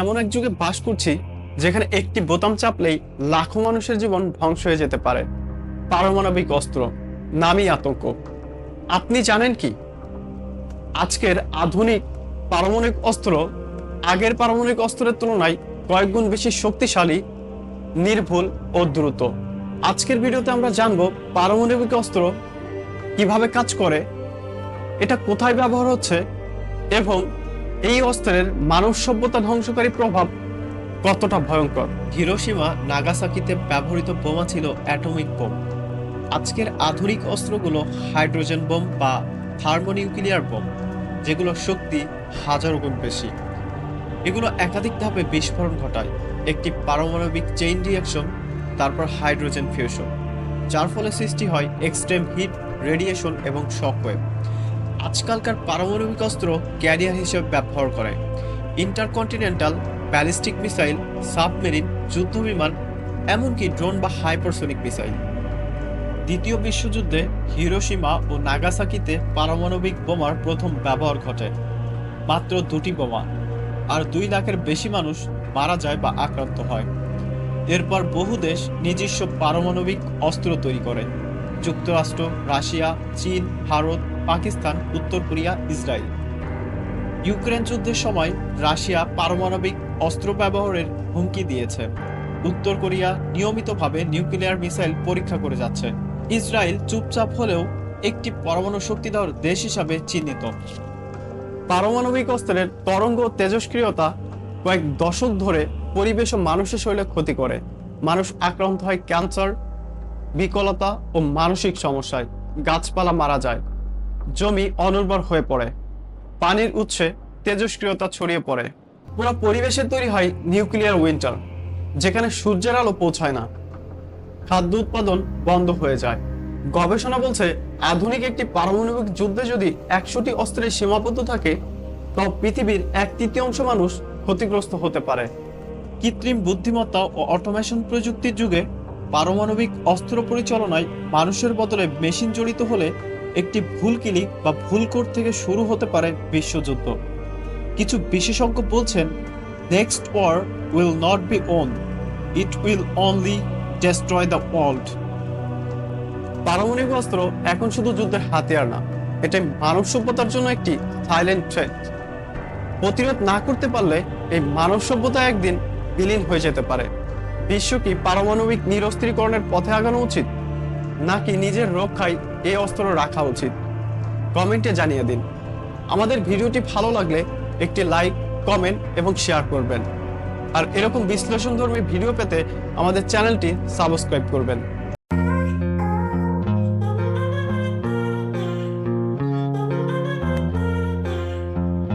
এমন এক যুগে বাস করছি যেখানে একটি বোতাম চাপলেই লাখো মানুষের জীবন ধ্বংস হয়ে যেতে পারে। পারমাণবিক অস্ত্র নামই আতঙ্ক। আপনি জানেন কি? আজকের আধুনিক পারমাণবিক অস্ত্র আগের পারমাণবিক অস্ত্রের তুলনায় কয়েক গুণ বেশি শক্তিশালী, নির্ভুল ও দ্রুত। আজকের ভিডিওতে আমরা জানব পারমাণবিক অস্ত্র কীভাবে কাজ করে, এটা কোথায় ব্যবহার হচ্ছে এবং এই অস্ত্রের মানব সভ্যতা ধ্বংসকারী প্রভাব কতটা ভয়ঙ্কর? হিরোশিমা নাগাসাকিতে ব্যবহৃত বোমা ছিল অ্যাটমিক বোম। আজকের আধুনিক অস্ত্রগুলো হাইড্রোজেন বোম বা থার্মোনিউক্লিয়ার বোম, যেগুলো শক্তি হাজারো গুণ বেশি। এগুলো একাধিক ধাপে বিস্ফোরণ ঘটায়। একটি পারমাণবিক চেইন রিয়াকশন তারপর হাইড্রোজেন ফিউশন যার ফলে সৃষ্টি হয় এক্সট্রিম হিট রেডিয়েশন এবং শকওয়েভ আজকালকার পারমাণবিক অস্ত্র ক্যারিয়ার হিসেবে ব্যবহার করে। ইন্টারকন্টিনেন্টাল, ব্যালিস্টিক মিসাইল, সাবমেরিন, যুদ্ধবিমান, এমনকি ড্রোন বা হাইপারসোনিক মিসাইল। দ্বিতীয় বিশ্বযুদ্ধে হিরোশিমা ও নাগাসাকিতে পারমাণবিক বোমার প্রথম ব্যবহার ঘটে। মাত্র দুটি বোমা, আর দুই লাখের বেশি মানুষ মারা যায় বা আক্রান্ত হয়। এরপর বহু দেশ নিজস্ব পারমাণবিক অস্ত্র তৈরি করে। যুক্তরাষ্ট্র, রাশিয়া, চীন, ভারত পাকিস্তান, উত্তর কোরিয়া, ইসরায়েল। ইউক্রেন যুদ্ধের সময় রাশিয়া পারমাণবিক অস্ত্র ব্যবহারের হুমকি দিয়েছে। উত্তর কোরিয়া নিয়মিতভাবে নিউক্লিয়ার মিসাইল পরীক্ষা করে যাচ্ছে। ইসরায়েল চুপচাপ হলেও একটি পরমাণু শক্তিধর দেশ হিসাবে চিহ্নিত। পারমাণবিক অস্ত্রের তরঙ্গ তেজস্ক্রিয়তা কয়েক দশক ধরে পরিবেশ ও মানুষের শরীরে ক্ষতি করে। মানুষ আক্রান্ত হয় ক্যান্সার, বিকলতা ও মানসিক সমস্যায়। গাছপালা মারা যায়। জমি অনুর্বর হয়ে পড়ে। পানির উৎসে তেজস্ক্রিয়তা ছড়িয়ে পড়ে। পুরো পরিবেশে তৈরি হয় নিউক্লিয়ার উইন্টার, যেখানে সূর্যের আলো পৌঁছায় না। খাদ্য উৎপাদন বন্ধ হয়ে যায়। গবেষণা বলছে, আধুনিক একটি পারমাণবিক যুদ্ধে যদি একশোটি অস্ত্রের সীমাবদ্ধ থাকে, তবে পৃথিবীর এক তৃতীয়াংশ মানুষ ক্ষতিগ্রস্ত হতে পারে। কৃত্রিম বুদ্ধিমত্তা ও অটোমেশন প্রযুক্তির যুগে পারমাণবিক অস্ত্র পরিচালনায় মানুষের বদলে মেশিন জড়িত হলে একটি ভুল ক্লিক বা ভুল কোড থেকে শুরু হতে পারে বিশ্বযুদ্ধ। কিছু বিশেষজ্ঞ বলছেন next war will not be won it will only destroy the world পারমাণবিক অস্ত্র এখন শুধু যুদ্ধের হাতিয়ার না এটা মানব সভ্যতার জন্য একটি সাইলেন্ট থ্রেট প্রতিরোধ না করতে পারলে এই মানব সভ্যতা একদিন বিলীন হয়ে যেতে পারে। বিশ্ব কি পারমাণবিক নিরস্ত্রীকরণের পথে আগানো উচিত? নাকি নিজের রক্ষায় এই অস্ত্র রাখা উচিত? কমেন্টে জানিয়ে দিন। আমাদের ভিডিওটি ভালো লাগলে একটি লাইক, কমেন্ট এবং শেয়ার করবেন। আর এরকম বিশ্লেষণধর্মী ভিডিও পেতে আমাদের চ্যানেলটি সাবস্ক্রাইব করবেন।